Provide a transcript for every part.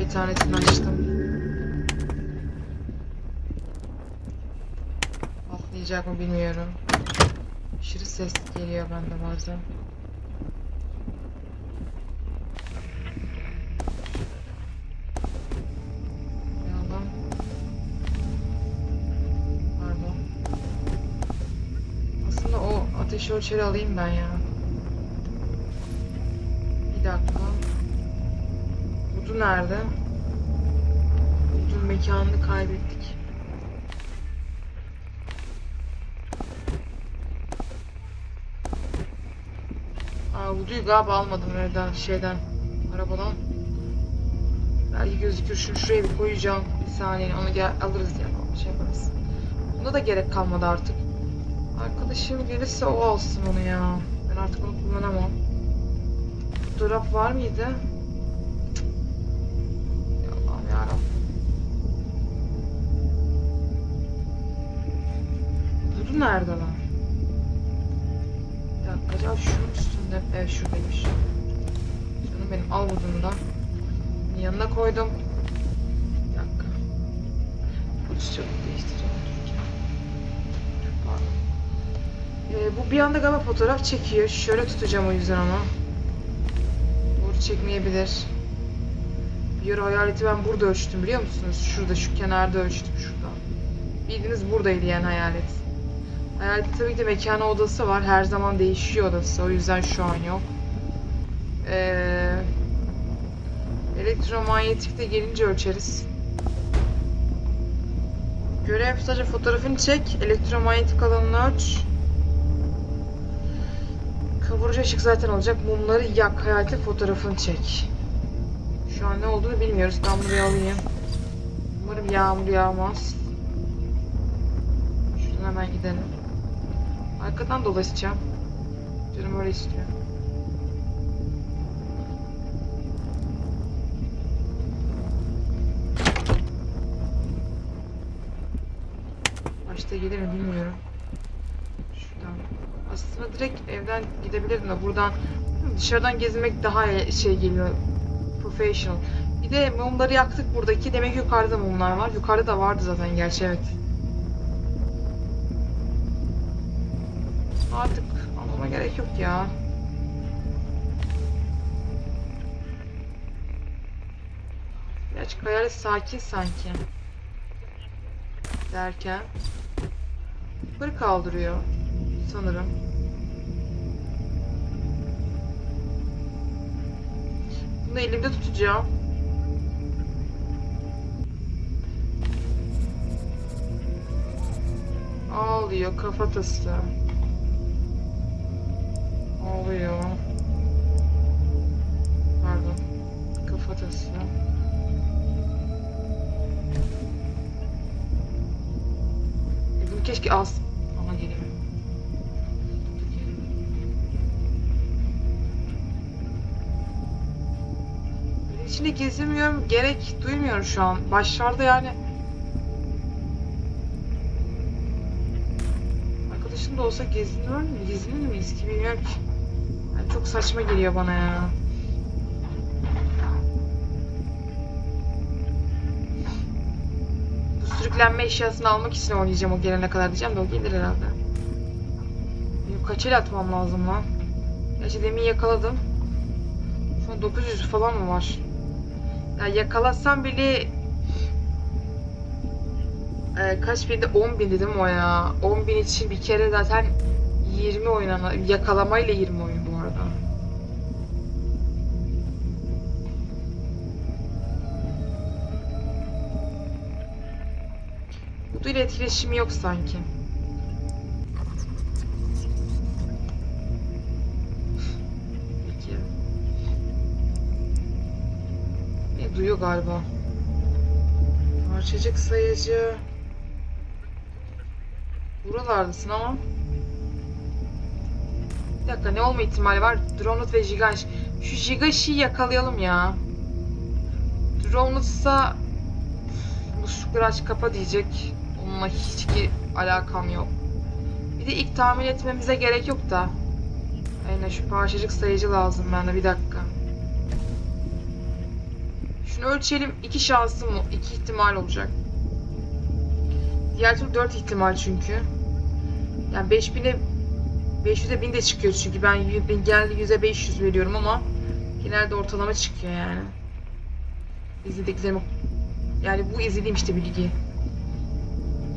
Bir tanesini açtım. Patlayacak mı bilmiyorum. Aşırı ses geliyor bende bazen. Pardon. Aslında o ateş ölçeri alayım ben ya. Nerede? Budun mekanını kaybettik. Aa, Budu'yu galiba almadım evden, şeyden, arabadan. Belki gözükür. Şunu şuraya bir koyacağım. Bir saniye onu gel alırız ya. Şey yaparız. Buna da gerek kalmadı artık. Arkadaşım gelirse o alsın onu ya. Ben artık onu kullanamam. Fotoğraf var mıydı? Budu nerede lan? Bir dakika acaba şunun üstünde. Evet şuradaymış. Canım benim al budunu da. Yanına koydum. Bir dakika. Pozisyon değiştireceğim. dururken. Pardon. Ee, bu bir anda galiba fotoğraf çekiyor. Şöyle tutacağım o yüzden ama. Doğru çekmeyebilir. Bir hayaleti ben burada ölçtüm biliyor musunuz? Şurada şu kenarda ölçtüm şurada. Bildiğiniz buradaydı yani hayalet. Hayalet tabii ki de mekanı odası var. Her zaman değişiyor odası. O yüzden şu an yok. Ee, elektromanyetik de gelince ölçeriz. Görev sadece fotoğrafını çek. Elektromanyetik alanını ölç. Kavurucu ışık zaten olacak. Mumları yak. Hayaleti fotoğrafını çek. Şu an ne olduğunu bilmiyoruz. Ben buraya alayım. Umarım yağmur yağmaz. Şuradan hemen gidelim. Arkadan dolaşacağım. Canım öyle istiyor. Başta gelir mi bilmiyorum. Şuradan. Aslında direkt evden gidebilirdim de buradan dışarıdan gezmek daha şey geliyor. Professional. Bir de mumları yaktık buradaki. Demek yukarıda mumlar var. Yukarıda da vardı zaten gerçi evet. Artık almama gerek yok ya. Birazcık hayalet sakin sanki. Derken yukarı kaldırıyor sanırım. Bunu elimde tutacağım. Ağlıyor kafatası. Ağlıyor. Pardon. Kafatası. E bunu keşke az... içinde gezemiyorum. Gerek duymuyorum şu an. Başlarda yani... Arkadaşım da olsa gezinir mi? Gezinir miyiz ki bilmiyorum ki. Yani çok saçma geliyor bana ya. Bu sürüklenme eşyasını almak için oynayacağım o gelene kadar diyeceğim de o gelir herhalde. Benim kaç el atmam lazım lan? Gerçi demin yakaladım. Şu an 900 falan mı var? Ya yakalasam bile e, kaç bindi? 10 bin dedim o ya. 10 bin için bir kere zaten 20 oynana yakalamayla 20 oyun bu arada. Bu ile etkileşimi yok sanki. Duyuyor galiba. Parçacık sayıcı. Buralardasın ama. Bir dakika ne olma ihtimali var? Dronut ve Gigash. Şu Gigash'i yakalayalım ya. Dronut'sa muslukları aç kapa diyecek. Onunla hiçbir alakam yok. Bir de ilk tahmin etmemize gerek yok da. Aynen şu parçacık sayıcı lazım bana bir dakika. Şunu ölçelim. iki şansım iki ihtimal olacak. Diğer türlü dört ihtimal çünkü. Yani 5000'e 500'e 1000 de çıkıyor çünkü ben genelde 100'e 500 veriyorum ama genelde ortalama çıkıyor yani. İzlediklerimi yani bu izlediğim işte bilgi.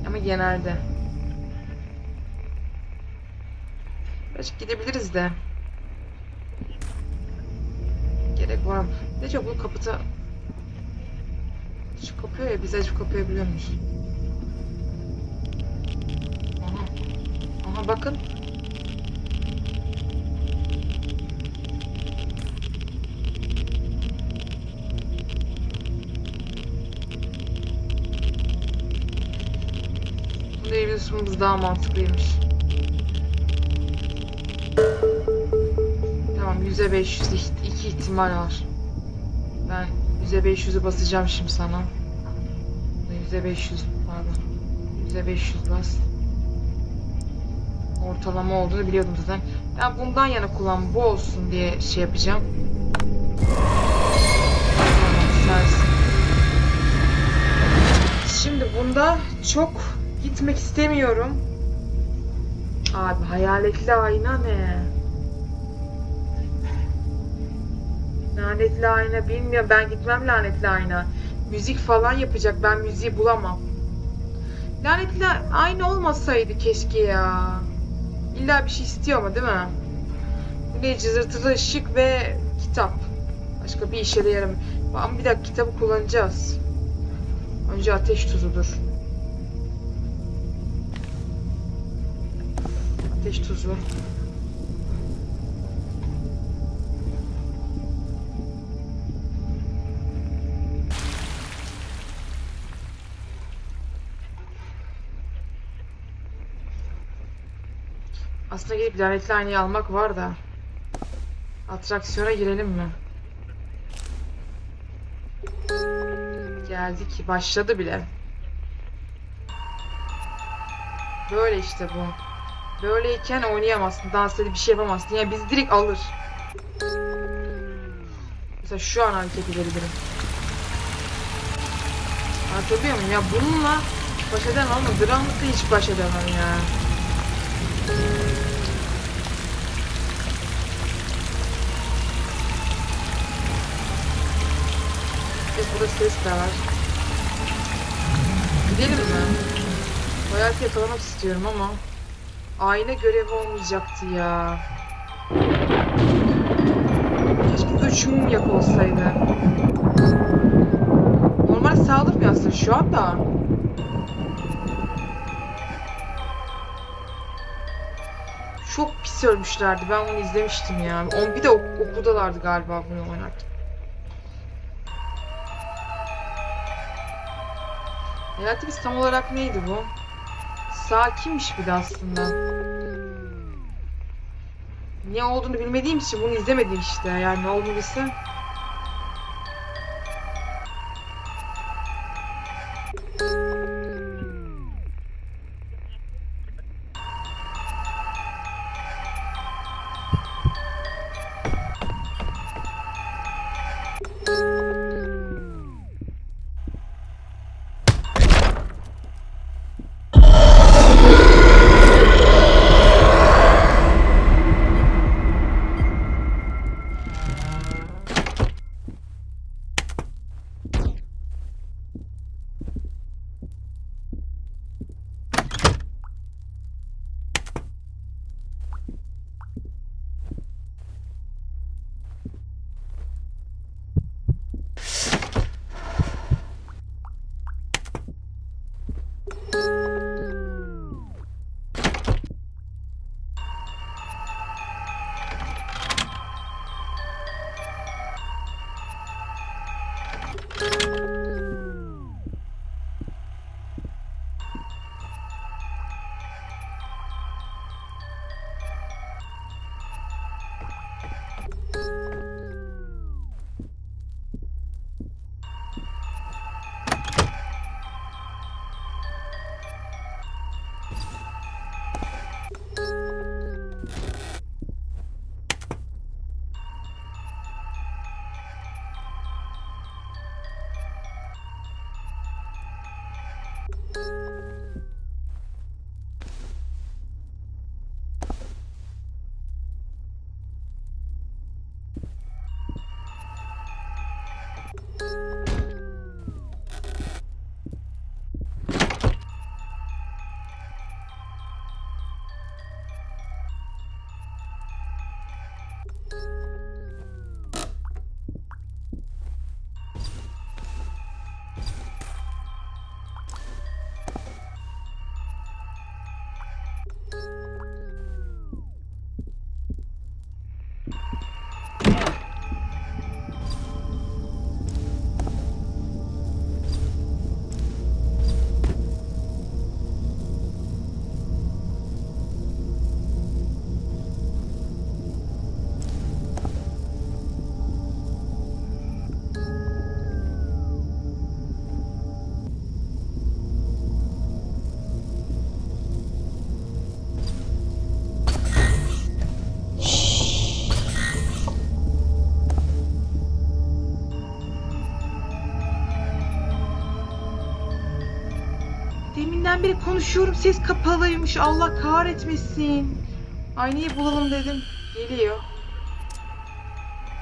Ama genelde. Belki gidebiliriz de. Gerek var mı? Ne çok bu kapıda şu kapıyor ya biz açıp kapayabiliyor muyuz? Aha. Aha bakın. Evde sunmamız daha mantıklıymış. Tamam yüze 500 iht- iki ihtimal var. Ben yüze 500'ü basacağım şimdi sana. Yüze 500 pardon. Yüze 500 bas. Ortalama olduğunu biliyordum zaten. Ben bundan yana kullan bu olsun diye şey yapacağım. Şimdi bunda çok gitmek istemiyorum. Abi hayaletli ayna ne? Lanetli ayna bilmiyorum. Ben gitmem lanetli ayna. Müzik falan yapacak. Ben müziği bulamam. Lanetli ayna olmasaydı keşke ya. İlla bir şey istiyor ama değil mi? Ne cızırtılı ışık ve kitap. Başka bir işe de yaramıyor. Ama bir dakika kitabı kullanacağız. Önce ateş tuzudur. Ateş tuzu. Aslında gelip lanetli aynayı almak var da. Atraksiyona girelim mi? Geldik. Başladı bile. Böyle işte bu. Böyleyken oynayamazsın. Dans edip bir şey yapamazsın. Yani biz direkt alır. Mesela şu an hareket edebilirim. Anlatabiliyor muyum? Ya bununla baş edemem ama Dramlık'ta hiç baş edemem ya. Ve burada ses de var. Gidelim mi? Hayatı yakalamak istiyorum ama ayna görevi olmayacaktı ya. Keşke üç mum yak olsaydı. Normal saldırmıyor aslında şu anda. Çok pis ölmüşlerdi. Ben bunu izlemiştim ya. On bir de ok- okuldalardı galiba bunu oynarken. Hayatımız tam olarak neydi bu? Sakinmiş bir de aslında. Ne olduğunu bilmediğim için bunu izlemedim işte. Yani ne olduğunu bilsem. Deminden beri konuşuyorum ses kapalıymış Allah kahretmesin. Aynayı bulalım dedim. Geliyor.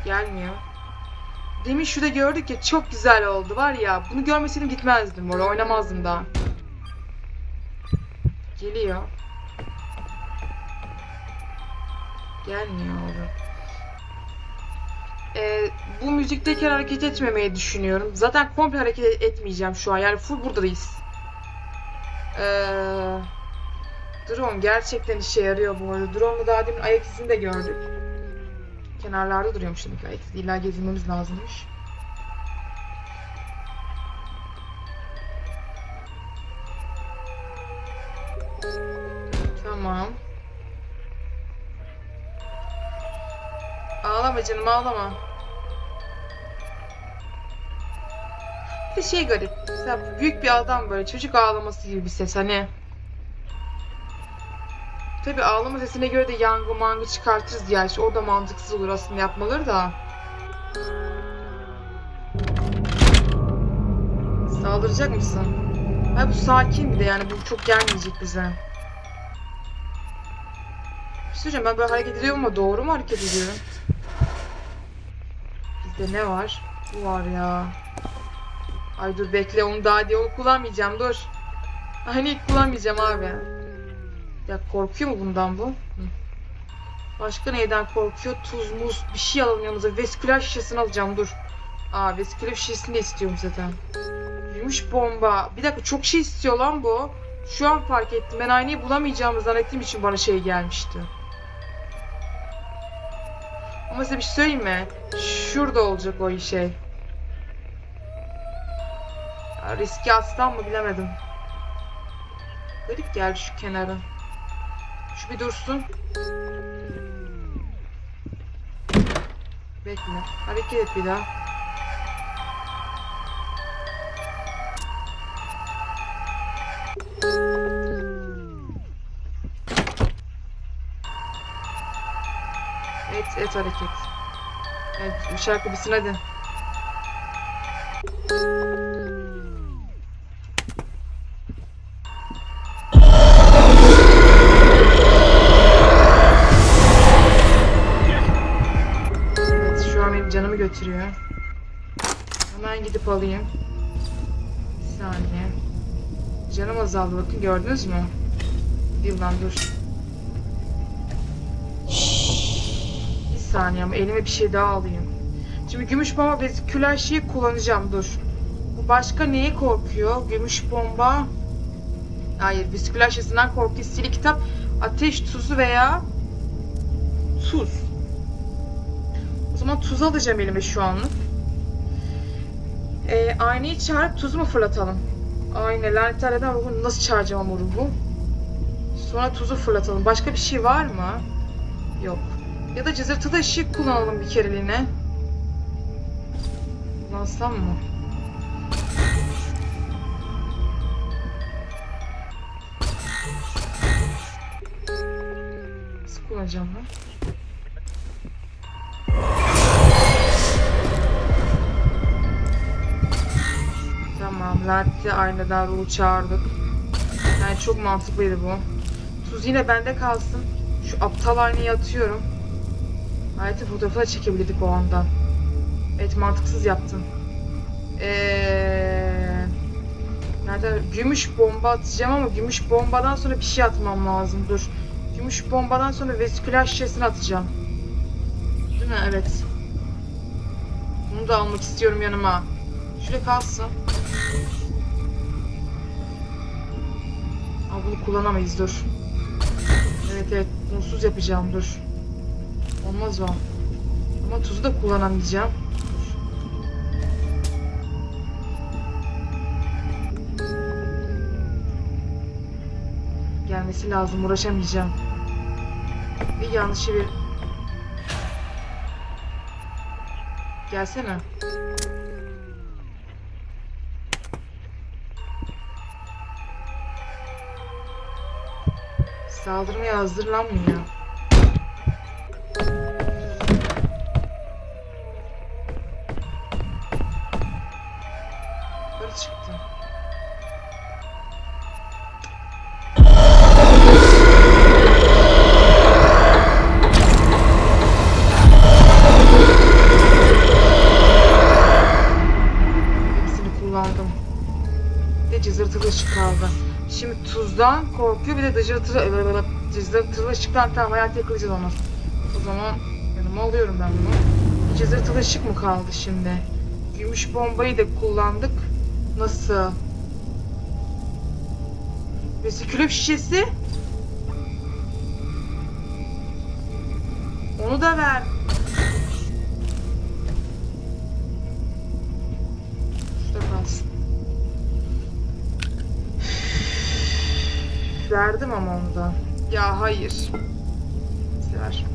Gelmiyor. Demin şurada gördük ya çok güzel oldu var ya. Bunu görmeseydim gitmezdim oraya oynamazdım daha. Geliyor. Gelmiyor oğlum. Ee, bu müzikteyken hareket etmemeyi düşünüyorum. Zaten komple hareket etmeyeceğim şu an. Yani full buradayız. Ee, drone gerçekten işe yarıyor bu arada. Drone'la daha demin ayak izini de gördük. Kenarlarda duruyormuş demek ayak izi. İlla gezinmemiz lazımmış. Tamam. Ağlama canım ağlama. Bir şey garip. Mesela büyük bir adam böyle çocuk ağlaması gibi bir ses hani. Tabi ağlama sesine göre de yangı mangı çıkartırız ya. İşte o da mantıksız olur aslında yapmaları da. Saldıracak mısın? Ha bu sakin bir de yani bu çok gelmeyecek bize. Bir şey ben böyle hareket ediyorum ama doğru mu hareket ediyorum? Bizde ne var? Bu var ya. Ay dur bekle onu daha diye kullanmayacağım dur. Hani kullanmayacağım abi. Ya korkuyor mu bundan bu? Başka neyden korkuyor? Tuz, muz bir şey alalım yanımıza. Vesküler şişesini alacağım dur. Aa vesküler şişesini de istiyorum zaten. Gümüş bomba. Bir dakika çok şey istiyor lan bu. Şu an fark ettim. Ben aynayı bulamayacağımı zannettiğim için bana şey gelmişti. Ama size bir şey söyleyeyim mi? Şurada olacak o şey. Riski atsam mı bilemedim. Garip geldi şu kenara. Şu bir dursun. Bekle. Hareket et bir daha. Et, et hareket. Evet, şarkı bitsin hadi. Götürüyor. Hemen gidip alayım. Bir saniye. Canım azaldı bakın gördünüz mü? Yıldan dur. Bir saniye ama elime bir şey daha alayım. Şimdi gümüş bomba ve küler şeyi kullanacağım dur. Bu başka neye korkuyor? Gümüş bomba. Hayır, bisküler şişesinden korkuyor. Sili kitap, ateş tuzu veya tuz. Zaman tuz alacağım elime şu anlık. Ee, aynayı çağırıp tuz mu fırlatalım? Aynen lanetlerden ruhu nasıl çağıracağım ama ruhu? Sonra tuzu fırlatalım. Başka bir şey var mı? Yok. Ya da cızırtıda ışık kullanalım bir kereliğine. Kullansam mı? Nasıl kullanacağım ben? Lent'te aynadan ruhu çağırdık. Yani çok mantıklıydı bu. Tuz yine bende kalsın. Şu aptal aynayı atıyorum. Hayatı fotoğrafı da çekebilirdik o anda. Evet mantıksız yaptım. Eee... Nerede? Gümüş bomba atacağım ama gümüş bombadan sonra bir şey atmam lazım. Dur. Gümüş bombadan sonra vesküler şişesini atacağım. Değil mi? Evet. Bunu da almak istiyorum yanıma. Şuraya kalsın. Bunu kullanamayız dur. Evet evet bunsuz yapacağım dur. Olmaz o. Ama tuzu da kullanamayacağım. Gelmesi lazım uğraşamayacağım. Bir yanlışı bir... Gelsene. Saldırmaya hazırlanmıyor. Cızırtılı, cızırtılı ışıktan tamam hayat yakalayacağız onu. O zaman yanıma alıyorum ben bunu. Cızırtılı ışık mı kaldı şimdi? Gümüş bombayı da kullandık. Nasıl? Vesikülüp şişesi. Onu da ver. Verdim ama onu da. Ya hayır. Ver.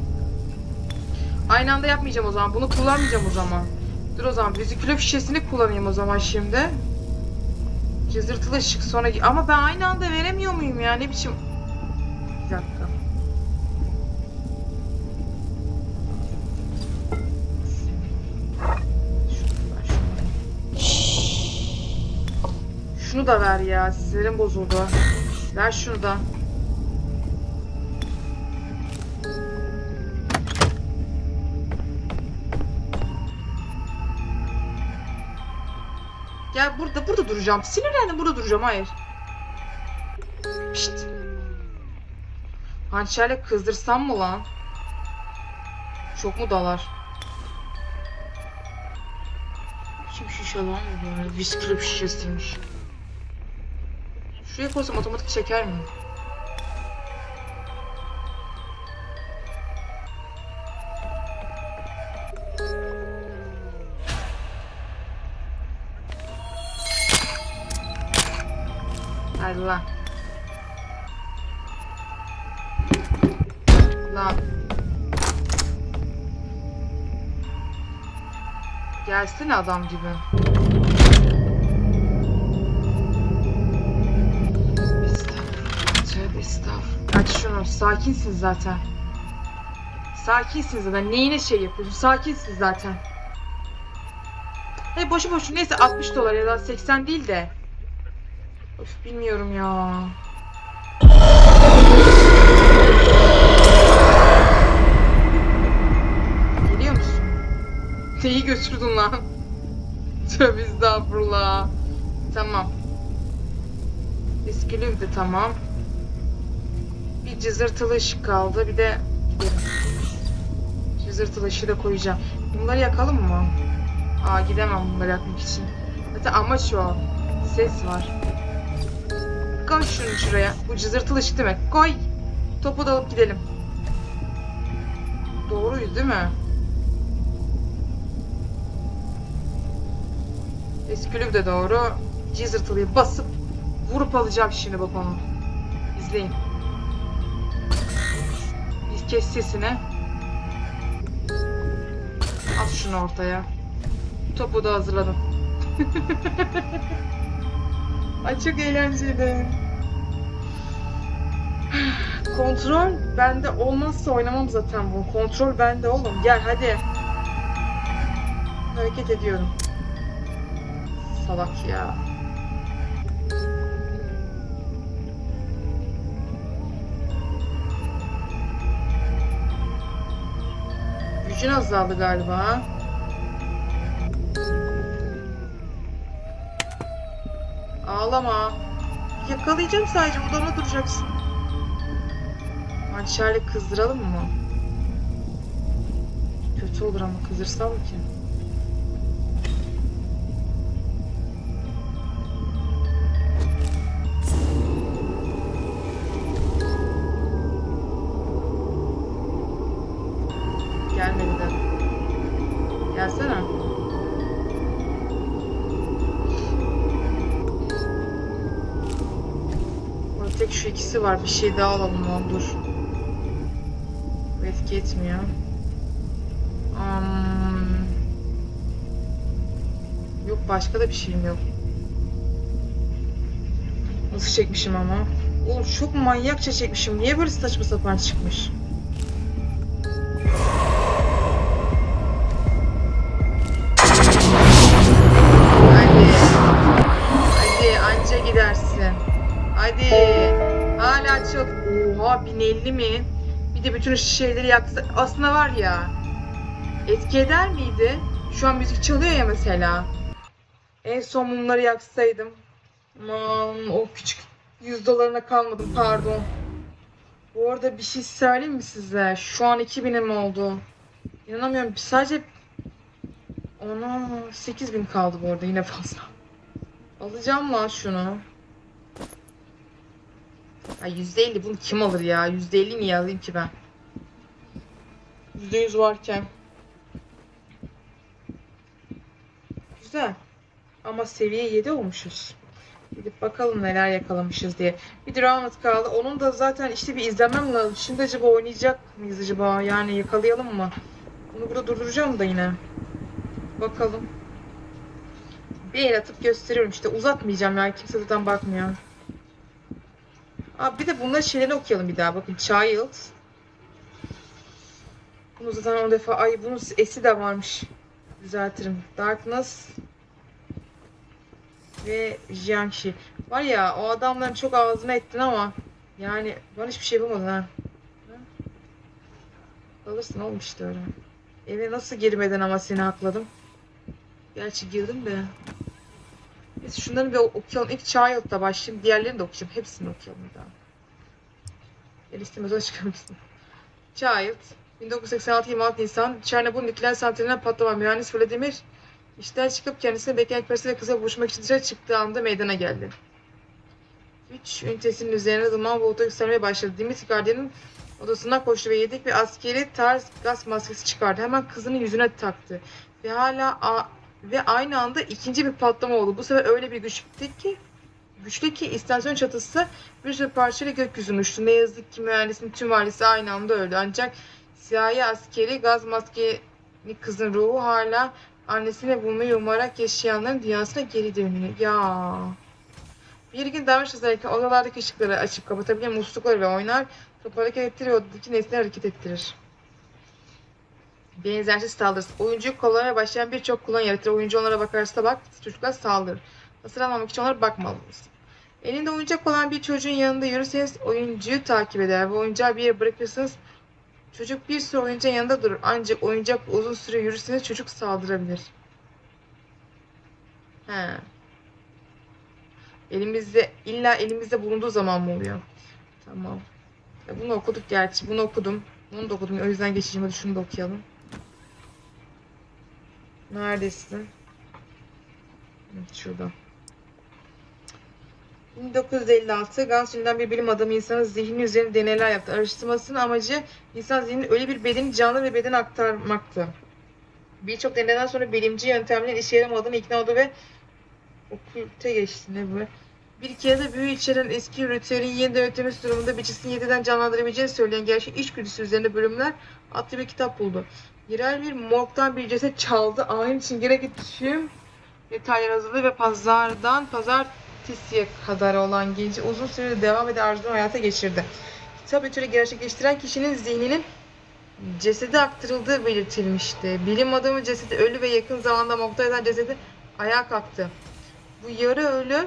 Aynı anda yapmayacağım o zaman. Bunu kullanmayacağım o zaman. Dur o zaman. Vizikülöp şişesini kullanayım o zaman şimdi. Cızırtılı ışık sonra... Ama ben aynı anda veremiyor muyum ya? Ne biçim... Bir dakika. Şunu da ver ya. Sinirim bozuldu. Ver şunu da. Gel burada burada duracağım. Sinirlendim burada duracağım. Hayır. Pişt. Hançerle kızdırsam mı lan? Çok mu dalar? Kim şişe lan bu böyle? Viskülüp şişesiymiş. Şuraya koysam otomatik çeker mi? Hadi lan. Lan. Gelsene adam gibi. Aç şunu. Sakinsin zaten. Sakinsin zaten. Neyine şey yapıyorsun? Sakinsin zaten. Hey boşu boşu neyse 60 dolar ya da 80 değil de. Öf bilmiyorum ya. Geliyor musun? Neyi götürdün lan? Tövbe estağfurullah. Tamam. Bisküvi de tamam. Bir cızırtılı ışık kaldı. Bir de. Cızırtılı ışığı da koyacağım. Bunları yakalım mı? Aa gidemem bunları yakmak için. Zaten amaç o. Ses var. Koy şunu şuraya. Bu cızırtılı ışık demek. Koy. Topu da alıp gidelim. Doğruydu değil mi? Eskülüp de doğru. Cızırtılıyı basıp vurup alacağım şimdi bak onu. İzleyin. Kes sesini. At şunu ortaya. Topu da hazırladım. Ay çok eğlenceli. Kontrol bende olmazsa oynamam zaten bu. Kontrol bende oğlum. Gel hadi. Hareket ediyorum. Salak ya. Gücün azaldı galiba. Ağlama. Yakalayacağım sadece. Odama duracaksın. Hançerle kızdıralım mı? Kötü olur ama kızdırsam mı ki? Var. Bir şey daha alalım lan dur. Bu etki etmiyor. Am, Yok başka da bir şeyim yok. Nasıl çekmişim ama? Oğlum çok manyakça çekmişim. Niye böyle saçma sapan çıkmış? Hadi. Hadi anca gidersin. Hadi. Hala çok. Oha 1050 mi? Bir de bütün şeyleri yaksa. Aslında var ya. Etki eder miydi? Şu an müzik çalıyor ya mesela. En son mumları yaksaydım. Aman o küçük 100 dolarına kalmadım pardon. Bu arada bir şey söyleyeyim mi size? Şu an 2000'im oldu. İnanamıyorum. Sadece ona 8000 kaldı bu arada yine fazla. Alacağım lan şunu. Ha %50 bunu kim alır ya? %50 niye alayım ki ben? %100 varken. Güzel. Ama seviye 7 olmuşuz. Gidip bakalım neler yakalamışız diye. Bir Drowned kaldı. Onun da zaten işte bir izlemem lazım. Şimdi acaba oynayacak mıyız acaba? Yani yakalayalım mı? Bunu burada durduracağım da yine. Bakalım. Bir el atıp gösteriyorum işte. Uzatmayacağım ya. Kimse zaten bakmıyor. Aa, bir de bunların şeylerini okuyalım bir daha. Bakın Child. Bunu zaten 10 defa... Ay bunun esi de varmış. Düzeltirim. Darkness ve Jiangxi. Var ya o adamların çok ağzına ettin ama yani bana hiçbir şey yapamadın ha. Alırsın oğlum işte öyle. Eve nasıl girmeden ama seni hakladım. Gerçi girdim de. Neyse şunları bir okuyalım. İlk Child'da başlayayım. Diğerlerini de okuyacağım. Hepsini okuyalım bir daha. El istemez o çıkarmışsın. Child. 1986 26 Nisan. Çernobil nükleer santraline patlama. Mühendis Vladimir İşten çıkıp kendisine bekleyen karısı ve kıza buluşmak için dışarı çıktığı anda meydana geldi. Üç ünitesinin üzerine duman bulutu yükselmeye başladı. Dimitri Gardiyan'ın odasına koştu ve yedik bir askeri tarz gaz maskesi çıkardı. Hemen kızının yüzüne taktı. Ve hala ve aynı anda ikinci bir patlama oldu. Bu sefer öyle bir güçlü ki güçlü ki istasyon çatısı bir sürü parçayla gökyüzüne uçtu. Ne yazık ki mühendisin tüm ailesi aynı anda öldü. Ancak siyahi askeri gaz maskeli kızın ruhu hala Annesini bulmayı umarak yaşayanların dünyasına geri dönüyor. Ya. Bir gün davranış yazarken odalardaki ışıkları açıp kapatabilir, muslukları ve oynar, kapı hareket ettirir ve odadaki nesneleri hareket ettirir. Benzersiz saldırısı. Oyuncuyu kullanmaya başlayan birçok kullan yaratır. Oyuncu onlara bakarsa bak, çocuklar saldırır. Hasırlanmamak için onlara bakmalıyız. Elinde oyuncak olan bir çocuğun yanında yürürseniz oyuncuyu takip eder ve oyuncağı bir yere bırakırsanız Çocuk bir süre oyuncağın yanında durur. Ancak oyuncak uzun süre yürürseniz çocuk saldırabilir. He. Elimizde illa elimizde bulunduğu zaman mı oluyor? Tamam. Ya bunu okuduk gerçi. Bunu okudum. Bunu da okudum. O yüzden. Hadi şunu da okuyalım. Neredesin? Şurada. 1956 Gansu'ndan bir bilim adamı insanın zihni üzerine deneyler yaptı. Araştırmasının amacı insan zihninin öyle bir bedeni canlı bir bedene aktarmaktı. Birçok deneyden sonra bilimci yöntemlerin işe yaramadığını ikna oldu ve okülte geçti ne bu? Bir kere de büyü içeren eski ritüelin yeniden üretilmesi durumunda biçisini yeniden canlandırabileceğini söyleyen gerçek içgüdüsü üzerine bölümler adlı bir kitap buldu. Yerel bir morgdan bir ceset çaldı. Ayin için gerek tüm detaylar hazırladı ve pazardan pazar Tisi'ye kadar olan genci uzun süre devam eden arzunu hayata geçirdi. Kitap ötürü gerçekleştiren kişinin zihninin cesedi aktarıldığı belirtilmişti. Bilim adamı cesedi ölü ve yakın zamanda mokta cesedi ayağa kalktı. Bu yarı ölü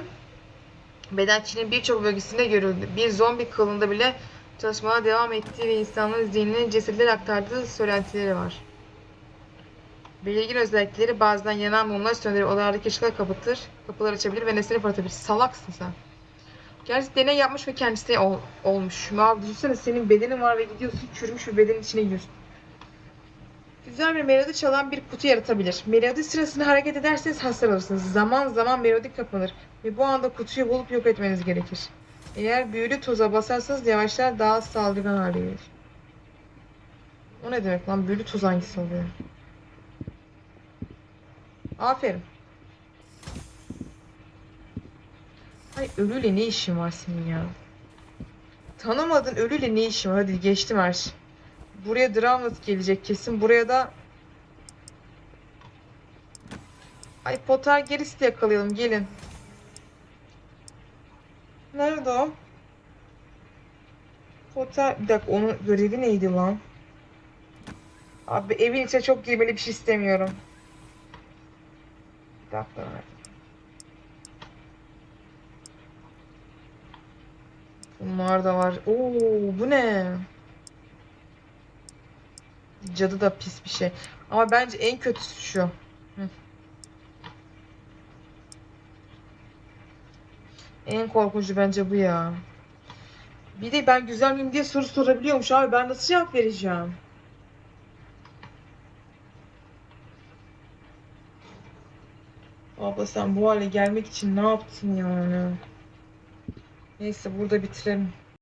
beden Çin'in birçok bölgesinde görüldü. Bir zombi kılığında bile çalışmalara devam ettiği ve insanların zihninin cesedleri aktardığı söylentileri var. Belirgin özellikleri bazen yanan mumlar söndürür, odalardaki ışıkları kapatır, kapılar açabilir ve nesneleri fırlatabilir. Salaksın sen. Gerçi deney yapmış ve kendisi ol, olmuş. Abi düşünsene senin bedenin var ve gidiyorsun çürümüş bir bedenin içine giriyorsun. Güzel bir melodi çalan bir kutu yaratabilir. Melodi sırasında hareket ederseniz hasar alırsınız. Zaman zaman melodi kapanır ve bu anda kutuyu bulup yok etmeniz gerekir. Eğer büyülü toza basarsanız yavaşlar daha saldırgan hale gelir. O ne demek lan? Büyülü toz hangisi oluyor? Aferin. Ay ölüyle ne işin var senin ya? Tanımadın ölüyle ne işin var? Hadi geçtim her şey. Buraya Dramlet gelecek kesin. Buraya da Ay Potter gerisi de yakalayalım. Gelin. Nerede o? Potter... Bir dakika onun görevi neydi lan? Abi evin içine çok girmeli bir şey istemiyorum. Bir dakika. Bunlar da var. Oo, bu ne? Cadı da pis bir şey. Ama bence en kötüsü şu. En korkuncu bence bu ya. Bir de ben güzel miyim diye soru sorabiliyormuş abi. Ben nasıl cevap vereceğim? Abla sen bu hale gelmek için ne yaptın yani? Neyse burada bitirelim.